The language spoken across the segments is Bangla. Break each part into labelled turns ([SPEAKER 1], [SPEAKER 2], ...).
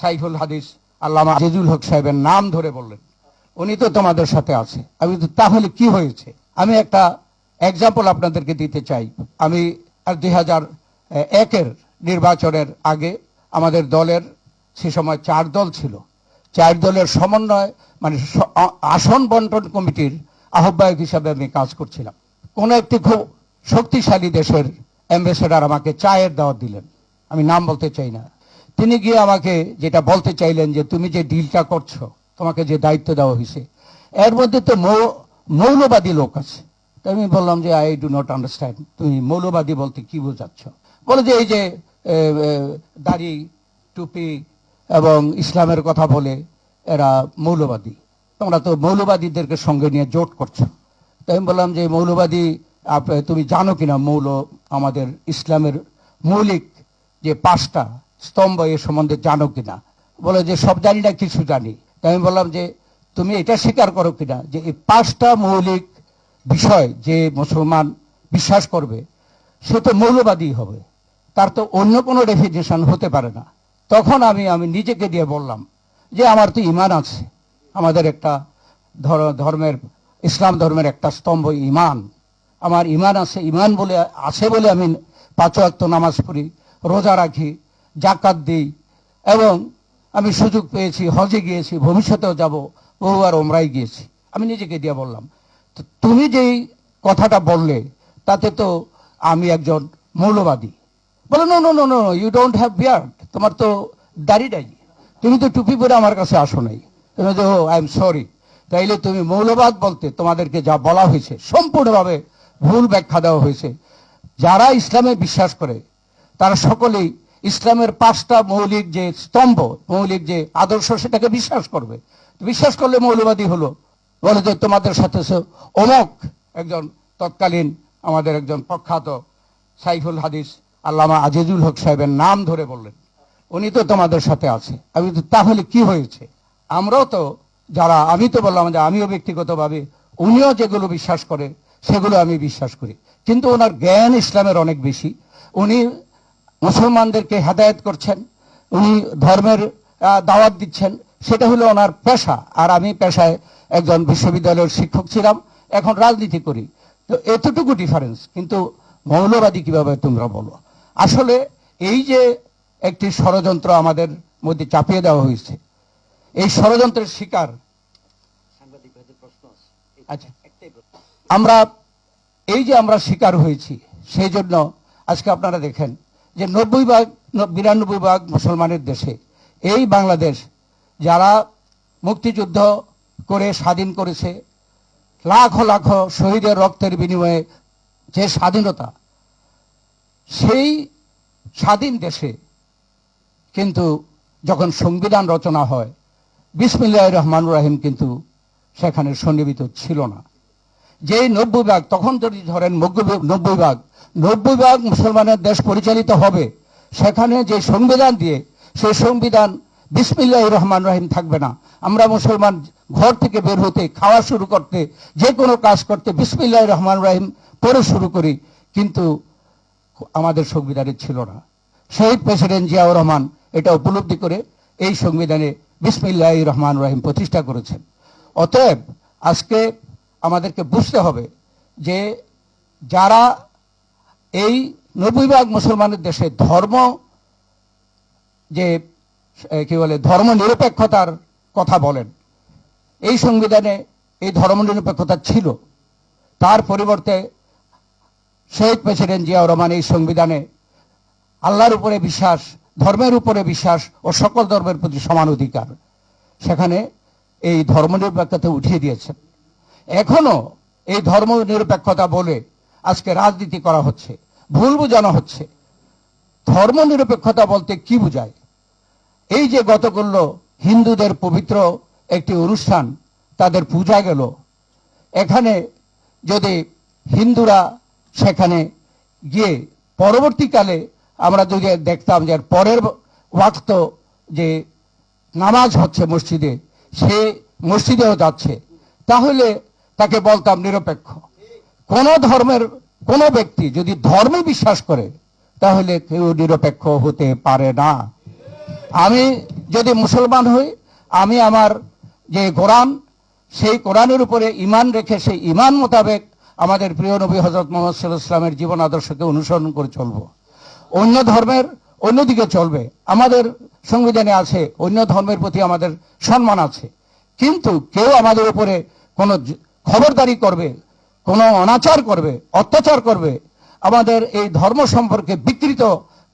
[SPEAKER 1] সাইফুল হাদিস আল্লামা আজিজুল হক সাহেবের নাম ধরে বললেন। উনি তো তোমাদের সাথে আছে। আমি তো তাহলে কি হয়েছে? আমি একটা এক্সাম্পল আপনাদেরকে দিতে চাই। আমি দুই হাজার একের নির্বাচনের আগে আমাদের দলের সে সময় চার দল ছিল। চার দলের সমন্বয় মানে আসন বন্টন কমিটির আহ্বায়ক হিসাবে আমি কাজ করছিলাম। কোনো একটি খুব শক্তিশালী দেশের অ্যাম্বাসেডার আমাকে চায়ের দাওয়াত দিলেন। আমি নাম বলতে চাই না। তিনি গিয়ে আমাকে যেটা বলতে চাইলেন যে তুমি যে ডিলটা করছ, তোমাকে যে দায়িত্ব দেওয়া হয়েছে, এর মধ্যে তো মৌলবাদী লোক আছে। তো আমি বললাম যে আই ডু নট আন্ডারস্ট্যান্ড তুমি মৌলবাদী বলতে কি বোঝাচ্ছ? বলে যে, এই যে দাড়ি, টুপি এবং ইসলামের কথা বলে এরা মৌলবাদী। তোমরা তো মৌলবাদীদেরকে সঙ্গে নিয়ে জোট করছ। তো আমি বললাম যে, মৌলবাদী তুমি জানো কিনা মৌল, আমাদের ইসলামের মৌলিক যে পাঁচটা স্তম্ভ এ সম্বন্ধে জানো কিনা? বলে যে সব জানি না, কিছু জানি। আমি বললাম যে, তুমি এটা স্বীকার করো কিনা? যে এই পাঁচটা মৌলিক বিষয় যে মুসলমান বিশ্বাস করবে, সে তো মৌলবাদী হবে। তার তো অন্য কোনো ডেফিনেশন হতে পারে না। তখন আমি আমি নিজেকে দিয়ে বললাম যে, আমার তো ইমান আছে। আমাদের একটা ধর- ধর্মের, ইসলাম ধর্মের একটা স্তম্ভ ইমান। আমার ইমান আছে, ইমান বলে, আছে বলে আমি পাঁচ নামাজ পড়ি, রোজা রাখি জাকাত দিই। এবং আমি সুযোগ পেয়েছি, হজে গিয়েছি, ভবিষ্যতেও যাব, বহুবার ওমরাই গিয়েছি। আমি নিজেকে দিয়ে বললাম, তো তুমি যেই কথাটা বললে, তাতে তো আমি একজন মৌলবাদী। বলে no no no no you don't have beard তোমার তো দাড়ি নাই। তুমি তো টুপি পরে আমার কাছে আসো নাই। তুমি ও আই এম সরি তাইলে তুমি মৌলবাদ বলতে তোমাদেরকে যা বলা হয়েছে, সম্পূর্ণভাবে ভুল ব্যাখ্যা দেওয়া হয়েছে। যারা ইসলামে বিশ্বাস করে, তারা সকলেই ইসলামের পাঁচটা মৌলিক যে স্তম্ভ, মৌলিক যে আদর্শ সেটাকে বিশ্বাস করবে। বিশ্বাস করলে মৌলবাদী হলো। বলে যে তোমাদের সাথে অমক একজন তৎকালীন আমাদের একজন প্রখ্যাত সাইফুল হাদিস আল্লামা আজিজুল হক সাহেবের নাম ধরে বললেন, উনি তো তোমাদের সাথে আছে। আমি তো তাহলে কি হয়েছে? আমরাও তো যারা, আমি তো বললাম যে আমিও ব্যক্তিগতভাবে, উনিও যেগুলো বিশ্বাস করে, সেগুলো আমি বিশ্বাস করি। কিন্তু ওনার জ্ঞান ইসলামের অনেক বেশি। উনি মুসলমানদেরকে হেদায়েত করছেন উনি ধর্মের দাওয়াত দিচ্ছেন সেটা হলো ওনার পেশা। আর আমি পেশায় একজন বিশ্ববিদ্যালয়ের শিক্ষক ছিলাম এখন রাজনীতি করি। তো এতটুকু ডিফারেন্স কিন্তু মৌলবাদী কীভাবে তোমরা বলো? আসলে এই যে একটি ষড়যন্ত্র আমাদের মধ্যে চাপিয়ে দেওয়া হয়েছে এই ষড়যন্ত্রের শিকার আচ্ছা। আমরা এই যে আমরা শিকার হয়েছি সেই জন্য আজকে আপনারা দেখেন যে নব্বই ভাগ বিরানব্বই ভাগ মুসলমানের দেশে। এই বাংলাদেশ যারা মুক্তিযুদ্ধ করে স্বাধীন করেছে, লাখ লাখ শহীদের রক্তের বিনিময়ে যে স্বাধীনতা, সেই স্বাধীন দেশে কিন্তু যখন সংবিধান রচনা হয় বিসমিল্লাহ রহমান রাহিম কিন্তু সেখানে সন্নিবিত ছিল না। যে নব্বই ভাগ, তখন যদি ধরেন নব্বই- ভাগ, নব্বই ভাগ মুসলমানের দেশ পরিচালিত হবে, সেখানে যে সংবিধান দিয়ে, সেই সংবিধান বিসমিল্লাহ রহমান রাহিম থাকবে না। আমরা মুসলমান ঘর থেকে বের হতে, খাওয়া শুরু করতে, যে কোনো কাজ করতে বিসমিল্লাহ রহমান রাহিম পরে শুরু করি, কিন্তু আমাদের সংবিধানে ছিল না। শহীদ প্রেসিডেন্ট জিয়াউর রহমান এটা উপলব্ধি করে এই সংবিধানে বিসমিল্লাহ রহমান রাহিম প্রতিষ্ঠা করেছেন। অতএব আজকে আমাদেরকে বুঝতে হবে যে যারা এই নব্বই ভাগ মুসলমানের দেশে ধর্ম, যে কি বলে ধর্ম নিরপেক্ষতার কথা বলেন, এই সংবিধানে এই ধর্ম নিরপেক্ষতা ছিল। তার পরিবর্তে শহীদ প্রেসিডেন্ট জিয়াউর রহমান এই সংবিধানে আল্লাহর উপরে বিশ্বাস, ধর্মের উপরে বিশ্বাস ও সকল ধর্মের প্রতি সমান অধিকার, সেখানে এই ধর্ম নিরপেক্ষতা উঠিয়ে দিয়েছেন। এখনও এই ধর্ম নিরপেক্ষতা বলে আজকে রাজনীতি করা হচ্ছে, ভুল বোঝানো হচ্ছে। ধর্ম নিরপেক্ষতা বলতে কি বোঝায়? এই যে গত করল হিন্দুদের পবিত্র একটি অনুষ্ঠান, তাদের পূজা গেল। এখানে যদি হিন্দুরা সেখানে গিয়ে পরবর্তীকালে আমরা যদি দেখতাম যে পরের ওয়াক্ত যে নামাজ হচ্ছে মসজিদে, সে মসজিদেও যাচ্ছে, তাহলে তাকে বলতাম নিরপেক্ষ। কোন ধর্মের, কোন ব্যক্তি যদি ধর্মে বিশ্বাস করে, তাহলে কেউ নিরপেক্ষ হতে পারে না। আমি যদি মুসলমান হই, আমি আমার যে কোরআন, সেই কোরআনের উপরে ইমান রেখে সেই ইমান মোতাবেক আমাদের প্রিয় নবী হজরত মোহাম্মদ সাল্লাহ ইসলামের জীবন আদর্শকে অনুসরণ করে চলব। অন্য ধর্মের অন্যদিকে চলবে। আমাদের সংবিধানে আছে, অন্য ধর্মের প্রতি আমাদের সম্মান আছে। কিন্তু কেউ আমাদের উপরে কোনো খবরদারি করবে, কোনো অনাচার করবে, অত্যাচার করবে, আমাদের এই ধর্ম সম্পর্কে বিকৃত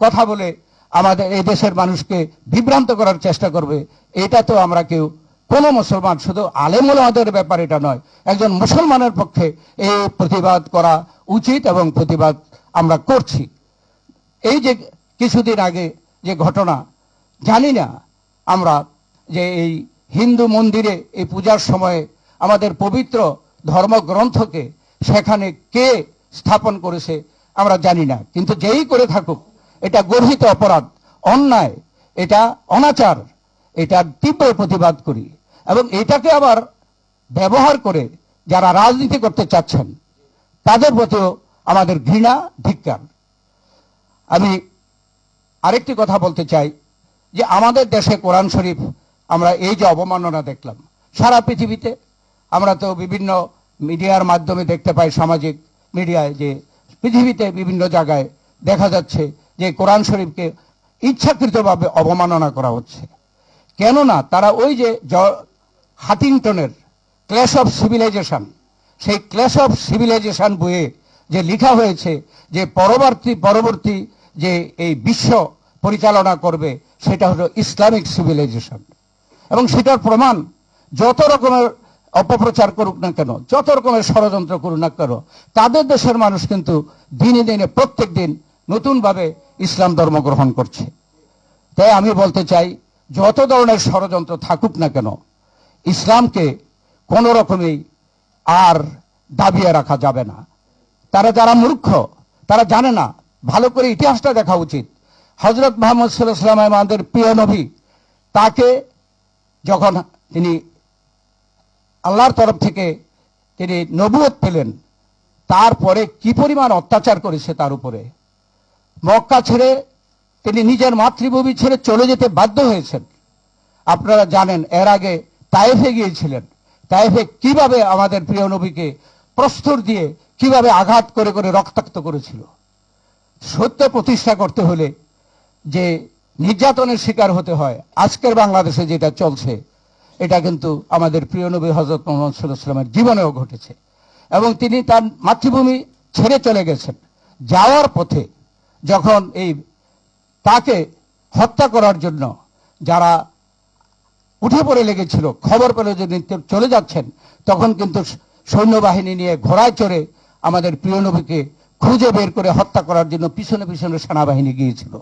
[SPEAKER 1] কথা বলে আমাদের এই দেশের মানুষকে বিভ্রান্ত করার চেষ্টা করবে, এটা তো আমরা কেউ, কোনো মুসলমান, শুধু আলেমুলাদের ব্যাপার এটা নয়, একজন মুসলমানের পক্ষে এই প্রতিবাদ করা উচিত এবং প্রতিবাদ আমরা করছি। এই যে কিছুদিন আগে যে ঘটনা, জানি না আমরা যে এই হিন্দু মন্দিরে এই পূজার সময়ে আমাদের পবিত্র ধর্মগ্রন্থকে সেখানে কে স্থাপন করেছে আমরা জানি না। কিন্তু যেই করে থাকুক, এটা গর্হিত অপরাধ, অন্যায়, এটা অনাচার, এটা তীব্র প্রতিবাদ করি। এবং এটাকে আবার ব্যবহার করে যারা রাজনীতি করতে চাচ্ছেন, তাদের প্রতিও আমাদের ঘৃণা, ধিক্কার। আমি আরেকটি কথা বলতে চাই, যে আমাদের দেশে কোরআন শরীফ, আমরা এই যে অবমাননা দেখলাম, সারা পৃথিবীতে আমরা তো বিভিন্ন মিডিয়ার মাধ্যমে দেখতে পাই সামাজিক মিডিয়ায় যে পৃথিবীতে বিভিন্ন জায়গায় দেখা যাচ্ছে যে কোরআন শরীফকে ইচ্ছাকৃতভাবে অবমাননা করা হচ্ছে। কেননা তারা ওই যে হাটিংটনের ক্ল্যাশ অফ সিভিলাইজেশন, সেই ক্ল্যাশ অফ সিভিলাইজেশন বইয়ে যে লেখা হয়েছে যে পরবর্তী পরবর্তী যে এই বিশ্ব পরিচালনা করবে, সেটা হলো ইসলামিক সিভিলাইজেশন। এবং সেটার প্রমাণ যত রকমের অপপ্রচার করুক না কেন, যত রকমের ষড়যন্ত্র করুক না কেন, তাদের দেশের মানুষ কিন্তু দিনে দিনে, প্রত্যেক দিন নতুনভাবে ইসলাম ধর্ম গ্রহণ করছে। তাই আমি বলতে চাই, যত ধরনের ষড়যন্ত্র থাকুক না কেন, ইসলামকে কোনো রকমেই আর দাবিয়ে রাখা যাবে না। তারা যারা মূর্খ, তারা জানে না, ভালো করে ইতিহাসটা দেখা উচিত। হজরত মোহাম্মদ সাল্লাহ আমাদের প্রিয় নবী, তাকে যখন তিনি আল্লাহর তরফ থেকে তিনি নবুয়ত পেলেন। তারপরে কি পরিমাণ অত্যাচার করেছে তার উপরে? মক্কা ছেড়ে তিনি নিজের মাতৃভূমি ছেড়ে চলে যেতে বাধ্য হয়েছেন। আপনারা জানেন, এর আগে তায়েফে গিয়েছিলেন। তায়েফে কীভাবে আমাদের প্রিয় নবীকে প্রস্তুর দিয়ে কীভাবে আঘাত করে করে রক্তাক্ত করেছিল। সত্য প্রতিষ্ঠা করতে হলে যে নির্যাতনের শিকার হতে হয়, আজকের বাংলাদেশে যেটা চলছে এটা কিন্তু আমাদের প্রিয় নবী হজরত মোহাম্মদ সাল্লামের জীবনেও ঘটেছে। এবং তিনি তার মাতৃভূমি ছেড়ে চলে গেছেন। যাওয়ার পথে যখন এই তাকে হত্যা করার জন্য যারা উঠে পড়ে লেগেছিল, খবর পেল যে তিনি চলে যাচ্ছেন, তখন কিন্তু সৈন্যবাহিনী নিয়ে ঘোড়ায় চড়ে আমাদের প্রিয় নবীকে খুঁজে বের করে হত্যা করার জন্য পিছনে পিছনে সেনাবাহিনী গিয়েছিল।